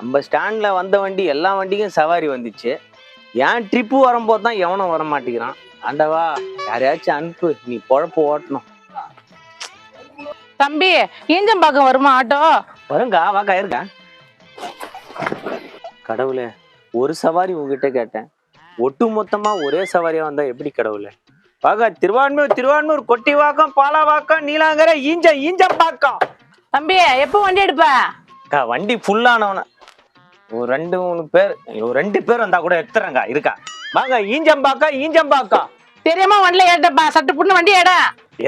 நம்ம ஸ்டாண்ட்ல வந்த வண்டி எல்லா வண்டிக்கும் சவாரி வந்துச்சு. ஏன் ட்ரிப்பு வரும்போது தான் எவனும் வர மாட்டேங்கிறான் ஆண்டவா யாரையாச்சும் அனுப்பு நீ பொழப்பு ஓட்டணும். தம்பி ஈஞ்சம்பாக்கம் வருமா ஆட்டோ? வருங்கா வாக்கா இருக்கா கடவுளே ஒரு சவாரி உங்ககிட்ட கேட்டேன். ஒட்டு மொத்தமா ஒரே சவாரியா வந்தா எப்படி கடவுளே? வாங்க திருவான்மூர் திருவான்மூர் கொட்டிவாக்கம் பாலாவாக்கம் நீலாங்கரை ஈஞ்ச ஈஞ்சம்பாக்கம். தம்பி எப்போ வண்டி எடுப்ப? அக்கா வண்டி ஃபுல்லானவன ஒரு ரெண்டு மூணு பேர் ஒரு ரெண்டு பேர் வந்தா கூட எடுத்துறேங்க இருக்கா? வாங்க ஈஞ்சம்பாக்கா ஈஞ்சம்பாக்கா தெரியாம வண்டியில ஏட்டப்பா சட்டு புண்ணு வண்டி எட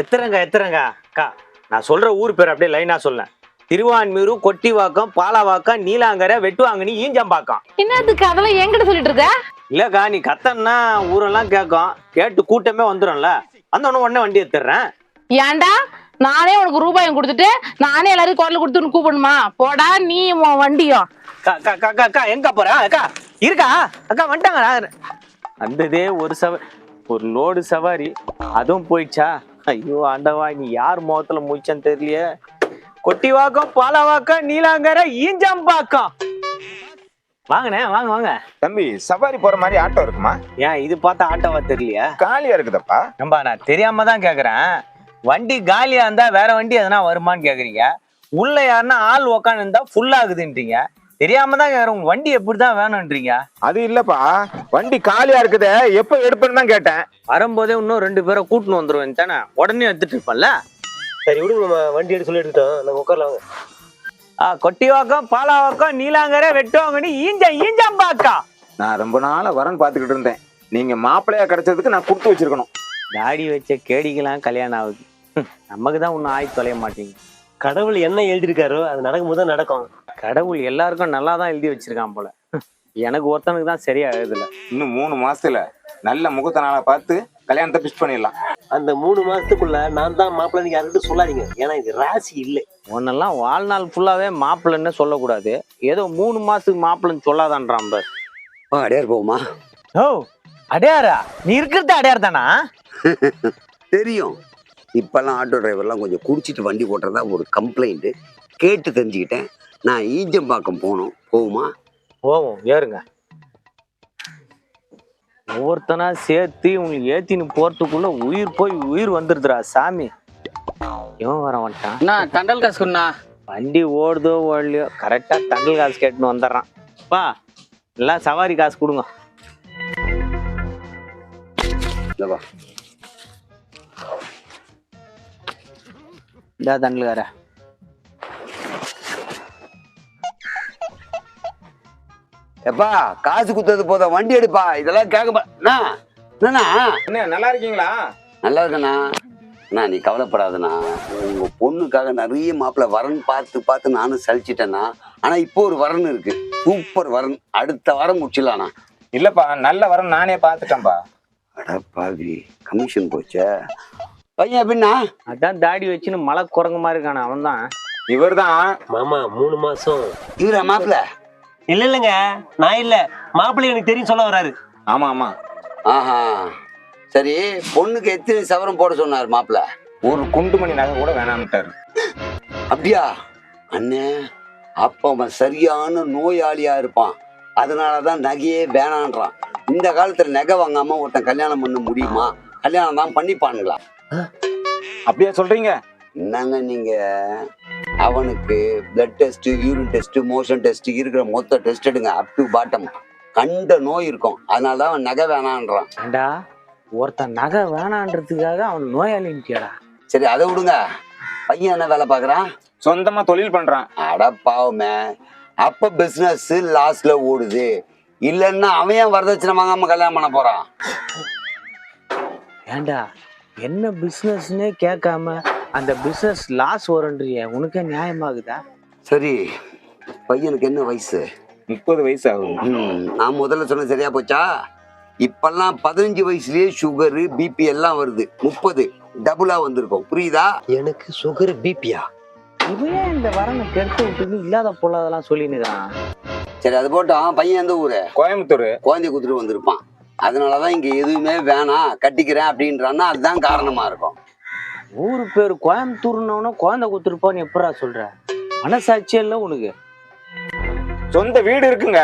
எத்துறங்க எத்துறங்க அக்கா. நான் சொல்ற ஊர் பேர் அப்படியே லைனா சொல்லேன். திருவான்மூர் கொட்டிவாக்கம் பாலாவாக்கம் நீலாங்கரை வெட்டுவாங்கனி ஈஞ்சம்பாக்கம் என்னதுக்கு அதெல்லாம் என்கிட்ட சொல்லிட்டு இருக்க இல்லக்கா நீ கத்தன்னா ஊரெல்லாம் கேட்கும். கேட்டு கூட்டமே வந்துடும்ல வந்தோடனே உடனே வண்டி எடுத்துடுறேன் ஏன்டா? நானே உனக்கு ரூபாயும் கொடுத்துட்டு நானே எல்லாரும் குரல் கொடுத்து உனக்கு கூப்பிடணுமா? போடா நீ உன் வண்டியும். அக்கா எங்க போற? அக்கா இருக்கா? அக்கா வந்துட்டாங்க வந்ததே ஒரு சவாரி ஒரு லோடு சவாரி. அதுவும் போயிடுச்சா? ஐயோ ஆண்டவா நீ யார் முகத்துல முடிச்சேன்னு தெரியலையே. கொட்டிவாக்கம் பாலாவாக்கம் நீலாங்கரை ஈஞ்சம்பாக்கம். வாங்கண்ணே வாங்க வாங்க. தம்பி சவாரி போற மாதிரி ஆட்டோ இருக்குமா? ஏன் இது பார்த்தா ஆட்டோவா தெரியலையா? காலியா இருக்குதப்பா. நம்பா நான் தெரியாம தான் கேக்குறேன். வண்டி காலியா இருந்தா வேற வண்டி எதனா வருமான்னு கேக்குறீங்க? உள்ள யாருன்னா ஆள் உக்காந்து இருந்தா ஃபுல் ஆகுதுன்றீங்க. தெரியாம தான் உங்க வண்டி எப்படிதான் வேணும்ன்றீங்க? அது இல்லப்பா. வண்டி காலியா இருக்குதே. எப்ப எடுப்பேன்னு தான் கேட்டேன். வரும்போதே இன்னும் ரெண்டு பேரை கூட்டின்னு வந்துருவேன் தானே? உடனே எடுத்துட்டு இருப்பேன்ல? சரி விடுங்க நம்ம வண்டி எடுத்து சொல்லி எடுத்துட்டோம் நாங்க உட்காரலாம் வாங்க. ஆ, கொட்டிவாக்கம் பாலாவாக்கம் நீலாங்கரை வெட்டுவாங்கன்னு ஈஞ்ச ஈஞ்சம்பாக்கா. நான் ரொம்ப நாளா வரன் பாத்துக்கிட்டு இருந்தேன். நீங்க மாப்பிள்ளையா கிடைச்சதுக்கு நான் கொடுத்து வச்சிருக்கணும். தாடி வச்ச கேடிக்கெல்லாம் கல்யாணம் ஆகுது. நமக்கு தான் ஒன்றும் ஆய் தொலைய மாட்டேங்குது. கடவுள் என்ன எழுதியிருக்காரோ அது நடக்கும்போது தான் நடக்கும். கடவுள் எல்லாருக்கும் நல்லா தான் எழுதி வச்சிருக்கான் போல. எனக்கு ஒருத்தனுக்கு தான் சரியா எழுதல இன்னும் மூணு மாசத்துல நல்ல முகூர்த்த நாளை பார்த்து கல்யாணத்தை பிக்ஸ் பண்ணிடலாம். அந்த மூணு மாசத்துக்குள்ள நான் தான் மாப்பிள்ளை யாருக்கிட்ட சொல்லாதீங்க. ஏன்னா இது ராசி இல்லை. உன்னெல்லாம் வாழ்நாள் ஃபுல்லாவே மாப்பிள்ளைன்னு சொல்லக்கூடாது. ஏதோ மூணு மாசத்துக்கு மாப்பிள்ளைன்னு சொல்லாதான்றான் பார். வா அடையார் போவோமா? ஓ அடையாரா? நீ இருக்கிறது அடையார் தானா? தெரியும். இப்பெல்லாம் ஆட்டோ டிரைவர்லாம் கொஞ்சம் குடிச்சிட்டு வண்டி ஓட்டுறதா ஒரு கம்ப்ளைண்ட் கேட்டு தெரிஞ்சுக்கிட்டேன். நான் ஈஞ்சம்பாக்கம் போகணும் போகுமா போவோம்? ஏறுங்க. ஒவ்வொருத்தனா சேர்த்து உங்களுக்கு ஏத்தின்னு போறதுக்குள்ள உயிர் போய் உயிர் வந்துருதுடா சாமி. இவன் வர வந்துட்டான் அண்ணா தண்டல் காசுக்குண்ணா வண்டி ஓடுதோ ஓடலையோ கரெக்டா தண்டல் காசு கேட்டுன்னு வந்துடுறான். பா எல்லாம் சவாரி காசு கொடுங்க. இந்த வா இந்த எப்பா காசு குத்தது போதா வண்டி எடுப்பா இதெல்லாம் கேட்க அண்ணா என்னண்ணா என்ன நல்லா இருக்கீங்களா? நல்லா இருக்கண்ணா. அண்ணா நீ கவலைப்படாதண்ணா. உங்க பொண்ணுக்காக நிறைய மாப்பிள்ளை வரன் பார்த்து பார்த்து நானும் சலிச்சிட்டேண்ணா. ஆனா இப்போ ஒரு வரன் இருக்கு. சூப்பர் வரன். அடுத்த வாரம் முடிச்சிடலாண்ணா. இல்லப்பா நல்ல வரன் நானே பார்த்துட்டேன்பா அட பாவி கமிஷன் போச்சே. பையன் எப்படின்னா அதான் தாடி வச்சுன்னு மலை குரங்கு மாதிரி இருக்கானே அவன் தான் இவர்தான். மாமா மூணு மாசம். இவரா மாப்பிள்ள? இல்ல இல்லைங்க. நான் இல்ல. மாப்பிள்ளை எனக்கு தெரியும் சொல்ல வராரு ஆமா ஆமா. ஆஹா. சரி பொண்ணுக்கு எத்தனை சவரம் போட சொன்னார் மாப்பிள்ள? ஒரு குண்டுமணி நகை கூட வேணாம்ட்டாரு. அப்படியா? அண்ணே அப்ப அவன் சரியான நோயாளியா இருப்பான். அதனாலதான் நகையே வேணான்றான். இந்த காலத்துல நகை வாங்காம ஒருத்தன் கல்யாணம் பண்ண முடியுமா? கல்யாணம் தான் பண்ணிப்பானுங்களா? அப்படியா சொல்றீங்க? என்னங்க நீங்க? அவனுக்கு blood test urine test motion test இருக்கிற மொத்த டெஸ்ட் எடுங்க அப் டு பாட்டம் கண்ட நோய் இருக்கும். அதனால தான் அவன் நகை வேணான்றான். ஏண்டா ஒருத்தன் நகை வேணான்றதுக்காக அவன் நோயாளின்ட்டியாடா? சரி அதை விடுங்க. பையன் என்ன வேலை பார்க்கறான்? சொந்தமா தொழில் பண்றான். அட பாவமே. அப்ப பிசினஸ் லாஸ்ல ஓடுது. இல்லைன்னா அவன் ஏன் வரதட்சணை வாங்காம கல்யாணம் பண்ண போறான்? ஏண்டா என்ன பிசினஸ்னே கேட்காம அந்த பிசினஸ் லாஸ் வரும்ன்றிய உனக்கே நியாயமாகுதா? சரி பையனுக்கு என்ன வயசு? முப்பது வயசு ஆகுது. ம், நான் முதல்ல சொன்ன சரியா போச்சா? இப்பெல்லாம் பதினஞ்சு வயசுலயே சுகரு பிபி எல்லாம் வருது. முப்பது டபுளா வந்திருக்கும். புரியுதா? எனக்கு சுகர் பிபியா இவன் இந்த வரனை கெடுத்து விட்டுன்னு இல்லாத பொல்லாதெல்லாம் சொல்லினுக்கிறான்? சரி அது போட்டோம். பையன் எந்த ஊரு? கோயம்புத்தூர். குழந்தை குத்துட்டு வந்திருப்பான். அதனாலதான் இங்க எதுவுமே வேணாம் கட்டிக்கிறேன் அப்படின்றான்னா அதுதான் காரணமா இருக்கும். ஊரு பேர் கோயம்புத்தூர்னவன குழந்தை குத்துருப்பான்னு எப்படா சொல்ற? மனசாட்சியே இல்லை உனக்கு. சொந்த வீடு இருக்குங்க.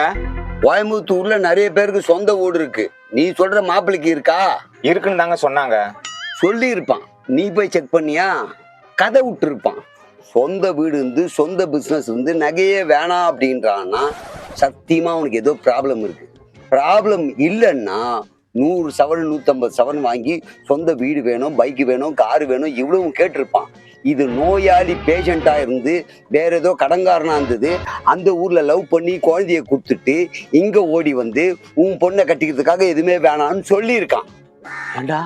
கோயம்புத்தூர்ல நிறைய பேருக்கு சொந்த வீடு இருக்கு. நீ சொல்ற மாப்பிள்ளைக்கு இருக்கா? இருக்குன்னு தாங்க சொன்னாங்க. சொல்லி இருப்பான் நீ போய் செக் பண்ணியா? கதை விட்டுருப்பான். சொந்த வீடு இருந்து சொந்த பிஸ்னஸ் இருந்து நகையே வேணாம் அப்படின்றான்னா சத்தியமா அவனுக்கு ஏதோ ப்ராப்ளம் இருக்கு. ப்ராப்ளம் இல்லைன்னா நூறு சவரன் நூற்றம்பது சவரன் வாங்கி சொந்த வீடு வேணும் பைக்கு வேணும் காரு வேணும் இவ்வளவும் கேட்டிருப்பான். இது நோயாளி பேஷண்ட்டாக இருந்து வேற ஏதோ கடங்காரனா இருந்தது. அந்த ஊர்ல லவ் பண்ணி குழந்தைய கொடுத்துட்டு இங்க ஓடி வந்து உன் பொண்ணை கட்டிக்கிறதுக்காக எதுவுமே வேணாம்னு சொல்லியிருக்கான். ஏண்டா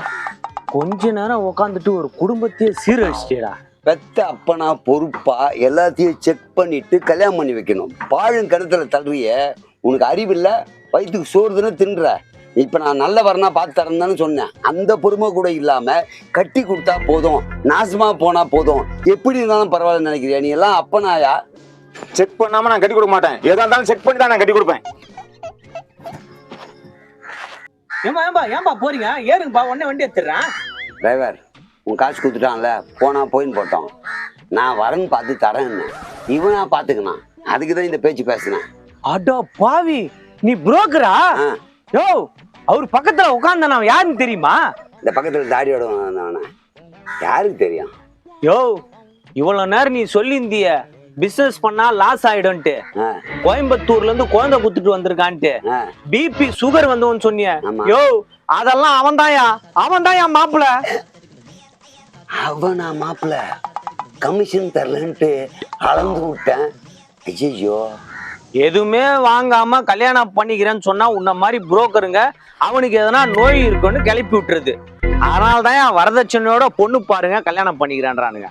கொஞ்ச நேரம் உட்காந்துட்டு ஒரு குடும்பத்தையே சீரழிச்சிட்டேடா பெத்த அப்பனா பொறுப்பா எல்லாத்தையும் செக் பண்ணிட்டு கல்யாணம் பண்ணி வைக்கணும். பாழும் கிணத்துல தள்ளுறிய உனக்கு அறிவில்ல? வயிற்றுக்கு சோறுதுன்னு தின்ற. இப்ப நான் நல்ல வரனா பார்த்து தரேன்னு சொன்னேன். அந்த பொறுமை கூட இல்லாம கட்டி கொடுத்தா போதும். நாசமா போனா போதும். எப்படி இருந்தாலும் பரவாயில்ல நினைக்கிறியா? நீ எல்லாம் அப்பனாயா? செக் பண்ணாம நான் கட்டி கொடுக்க மாட்டேன். எதா இருந்தாலும் செக் பண்ணி தான் நான் கட்டி கொடுப்பேன். ஏம்பா ஏம்பா ஏம்பா போறீங்க? ஏறுங்கப்பா உடனே வண்டி எடுத்துடுறேன். டிரைவர் உன் காசு கொடுத்துட்டான்ல. போனா போயின்னு போட்டோம். நான் வரேன்னு பார்த்து தரேன்னு. இவனா பார்த்துக்கினான். அதுக்கு தான் இந்த பேச்சு பேசினேன். அடோ பாவி நீ புரோக்கரா ஆ. யோ அவர் பக்கத்துல உட்கார்ந்த நான் யாருன்னு தெரியுமா? இந்த பக்கத்தில் தாடியோட வந்தவன? யாருக்கு தெரியும்? யோ இவ்வளவு நேரம் நீ சொல்லியிருந்திய பிசினஸ் பண்ணா லாஸ் ஆயிடும்ட்டு. கோயம்புத்தூர்ல இருந்து குழந்தை குத்துட்டு வந்திருக்கான்ட்டு. BP sugar வந்தவன்னு சொன்னிய. யோ அதெல்லாம் அவன் தாயா அவன் தாயா மாப்பிள. அவனா மாப்பிள்ள கமிஷன் தரலன்ட்டு அளந்து விட்டேன். ஐயோ எதுவுமே வாங்காம கல்யாணம் பண்ணிக்கிறேன்னு சொன்னா உன்ன மாதிரி புரோக்கருங்க அவனுக்கு எதனா நோய் இருக்குன்னு கிளப்பி விட்டுருது. அதனால தான் வரதட்சணையோட பொண்ணு பாருங்க கல்யாணம் பண்ணிக்கிறான்றானுங்க.